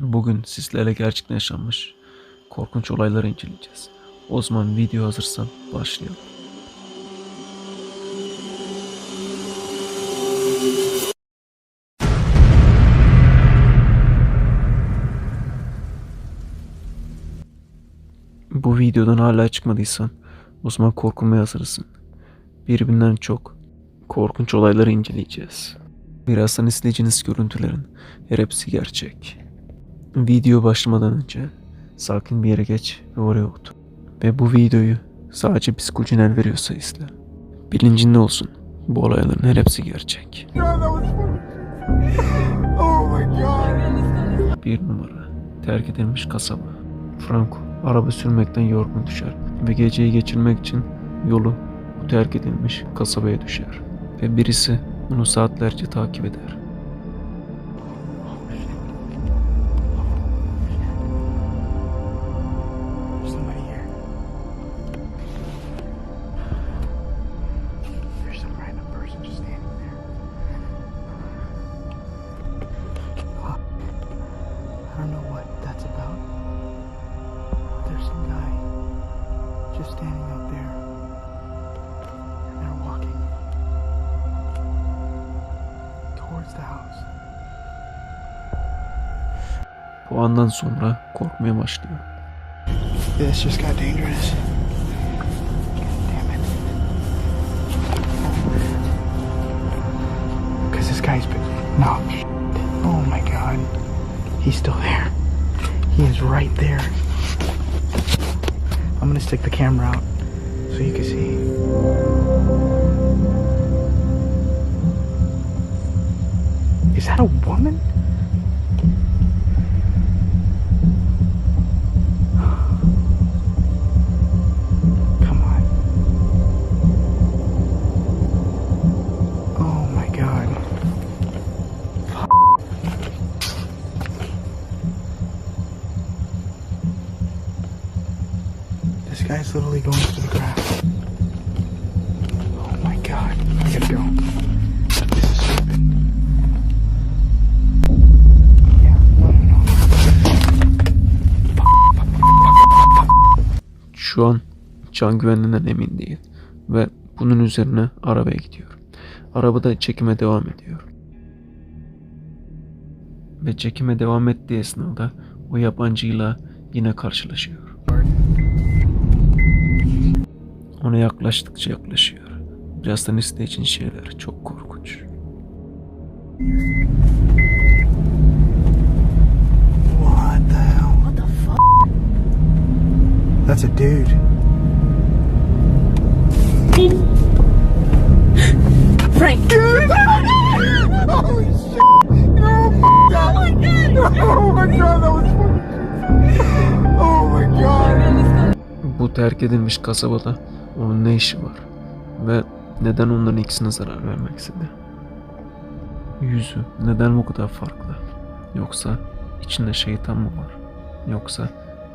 Bugün sizlerle gerçekten yaşanmış korkunç olayları inceleyeceğiz. O zaman video hazırsan başlayalım. Bu videodan hala çıkmadıysan o zaman korkulmaya hazırsın. Birbirinden çok korkunç olayları inceleyeceğiz. Birazdan izleyeceğiniz görüntülerin her hepsi gerçek. Video başlamadan önce sakin bir yere geç ve oraya otur. Ve bu videoyu sadece psikolojiler veriyorsa izle. Bilincinde olsun. Bu olayların her hepsi gerçek. Bir numara. Terk edilmiş kasaba. Franco araba sürmekten yorgun düşer ve geceyi geçirmek için yolu bu terk edilmiş kasabaya düşer. Ve birisi onu saatlerce takip eder. Standing out there. And they're walking towards the house. Bu andan sonra korkmaya başlıyor. This just got dangerous. Damn it. Because this guy's been. No. Oh my god. He's still there. He is right there. I'm gonna stick the camera out so you can see. Is that a woman? This guy's literally going through the grass. Oh my god. I gotta go. This is stupid. Şu an can güvenliğinden emin değil ve bunun üzerine arabaya gidiyor. Arabada çekime devam ediyor. Ve çekime devam ettiği esnada o yabancıyla yine karşılaşıyor. Ona yaklaştıkça yaklaşıyor. Birazdan isteyeceğin şeyler çok korkunç. What the hell? What the fuck? That's a dude. Frank. Holy shit! Oh my god! Oh my god, that was funny! Oh my god! Bu terk edilmiş kasabada onun ne işi var? Ve neden onların ikisine zarar vermek istedi? Yüzü neden bu kadar farklı? Yoksa içinde şeytan mı var? Yoksa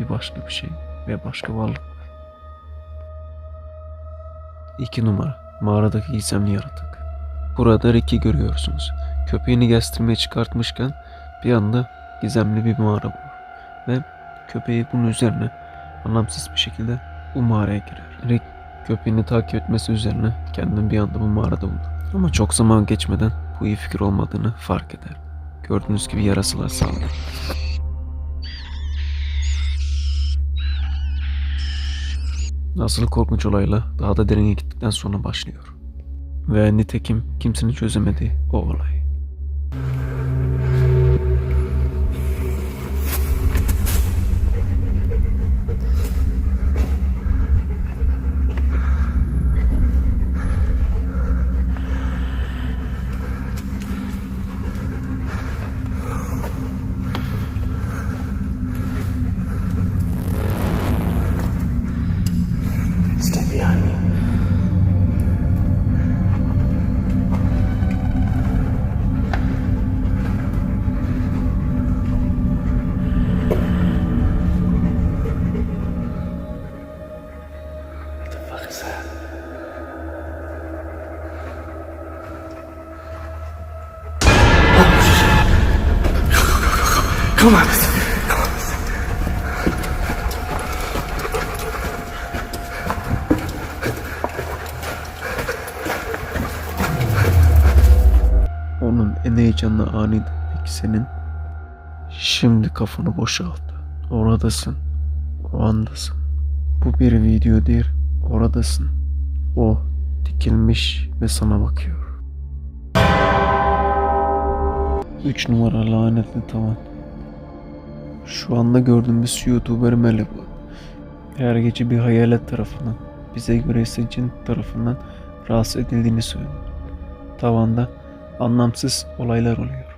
bir başka bir şey ve başka varlık mı? İki numara mağaradaki gizemli yaratık. Burada Rick'i görüyorsunuz. Köpeğini gezdirmeye çıkartmışken bir anda gizemli bir mağara bulur. Ve köpeği bunun üzerine anlamsız bir şekilde bu mağaraya girer. Rick köpeğini takip etmesi üzerine kendini bir anda bu mağarada bulur. Ama çok zaman geçmeden bu iyi fikir olmadığını fark eder. Gördüğünüz gibi yarasılar sağlar. Asıl korkunç olayla daha da derine gittikten sonra başlıyor. Ve nitekim kimsenin çözemediği o olay. Come on. Onun en heyecanlı anıydı peki senin. Şimdi kafanı boşalt. Oradasın. O andasın. Bu bir video değil. Oradasın. O dikilmiş ve sana bakıyor. 3 numara lanetli tavan. Şu anda gördüğümüz YouTuber Malibu. Her gece bir hayalet tarafından, bize göre ise cin tarafından rahatsız edildiğini söylüyor. Tavanda anlamsız olaylar oluyor.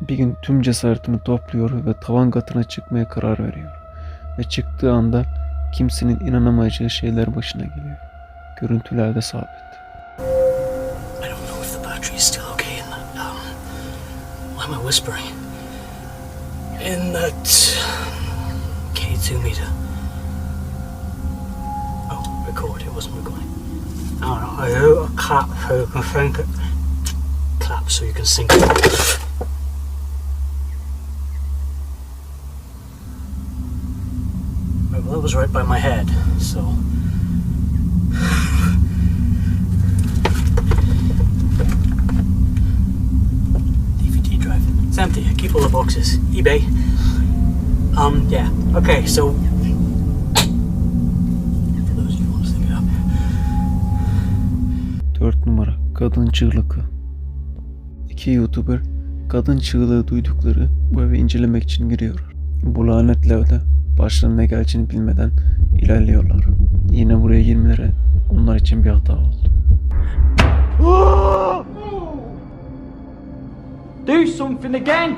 Bir gün tüm cesaretini topluyor ve tavan katına çıkmaya karar veriyor. Ve çıktığı anda kimsenin inanamayacağı şeyler başına geliyor. Görüntülerde sabit. Um, whispering? In that K2 meter. Oh, record. It wasn't recording. Oh, don't. I heard a clap so you can think. Clap so you can sync it. Well, that was right by my head, so. The boxes. eBay. Um, yeah. Okay, so. For those of you who want to think it up. 4 numara kadın çığlığı. İki YouTuber kadın çığlığı duydukları bu evi incelemek için giriyor. Bu lanetli evde başlarına ne geleceğini bilmeden ilerliyorlar. Yine buraya girmeleri onlar için bir hata oldu. Do something again!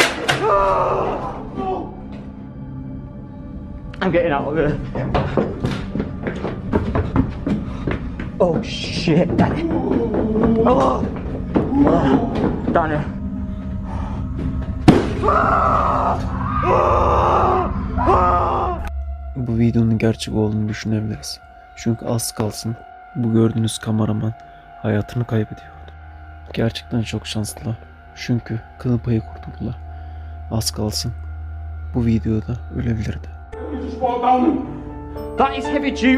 I'm getting out of here. Oh shit, Danny. Oh, oh Danny. Bu videonun gerçek olduğunu düşünebiliriz. Çünkü az kalsın bu gördüğünüz kameraman hayatını kaybediyordu. Gerçekten çok şanslılar. Çünkü kıl payı kurtuldular. Az kalsın bu videoda ölebilirdi. That is heavy duty.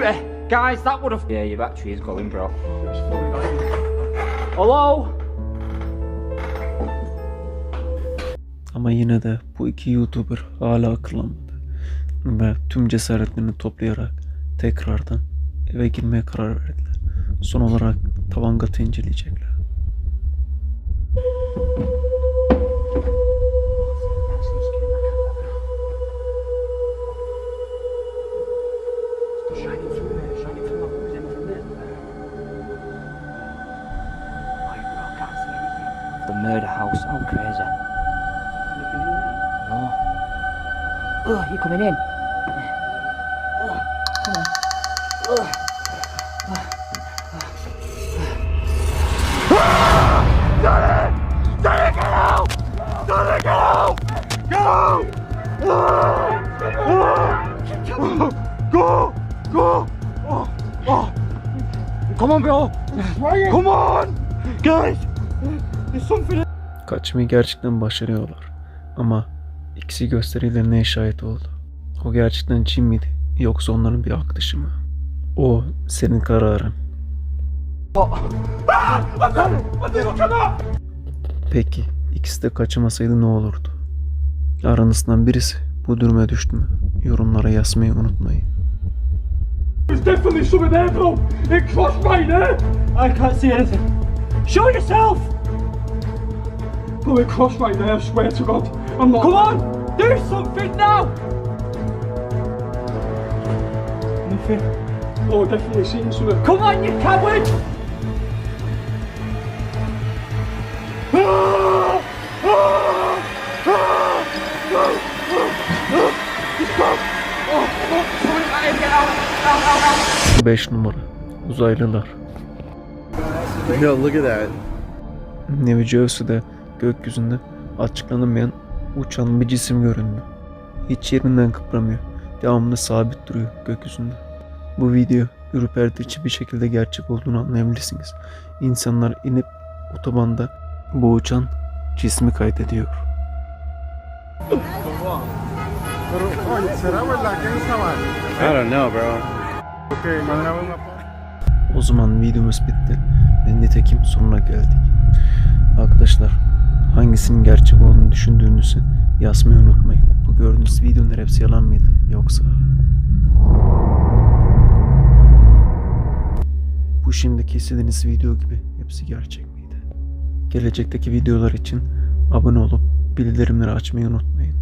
Guys, that would have. Yeah, your battery is going, bro. Hello? Ama yine de bu iki YouTuber hala akıllanmadı. Ve tüm cesaretlerini toplayarak tekrardan eve girmeye karar verdiler. Son olarak tavan katı inceleyecekler. Oh, you coming in? Oh, come on. Oh. Come on, bro. Come on, guys. Kaçmayı gerçekten başarıyorlar. Ama ikisi gösteriyle neye şahit oldu? O gerçekten cin miydi? Yoksa onların bir aklışı mı? O senin kararın. Peki ikisi de kaçamasaydı ne olurdu? Aranızdan birisi bu duruma düştü mü? Yorumlara yazmayı unutmayın. There's definitely something there, bro. It crossed right there. I can't see anything. Show yourself. Bro, it crossed right there. I swear to God. I'm not. Come on, do something now. Nothing. Oh, definitely seen something. Come on, you coward. Oh, fuck. Something right here. Get out. Out, out, out. 5 numara Uzaylılar Yo, look at that. New Jersey'de gökyüzünde açıklanamayan uçan bir cisim göründü. Hiç yerinden kıpramıyor. Devamlı sabit duruyor gökyüzünde. Bu video ürpertici bir şekilde gerçek olduğunu anlayabilirsiniz. İnsanlar inip otobanda bu uçan cismi kaydediyor. O zaman videomuz bitti ve nitekim sonuna geldik. Arkadaşlar hangisinin gerçek olduğunu düşündüğünüzü yazmayı unutmayın. Bu gördüğünüz videoların hepsi yalan mıydı yoksa... Bu şimdiki istediğiniz video gibi hepsi gerçek miydi? Gelecekteki videolar için abone olup bildirimleri açmayı unutmayın.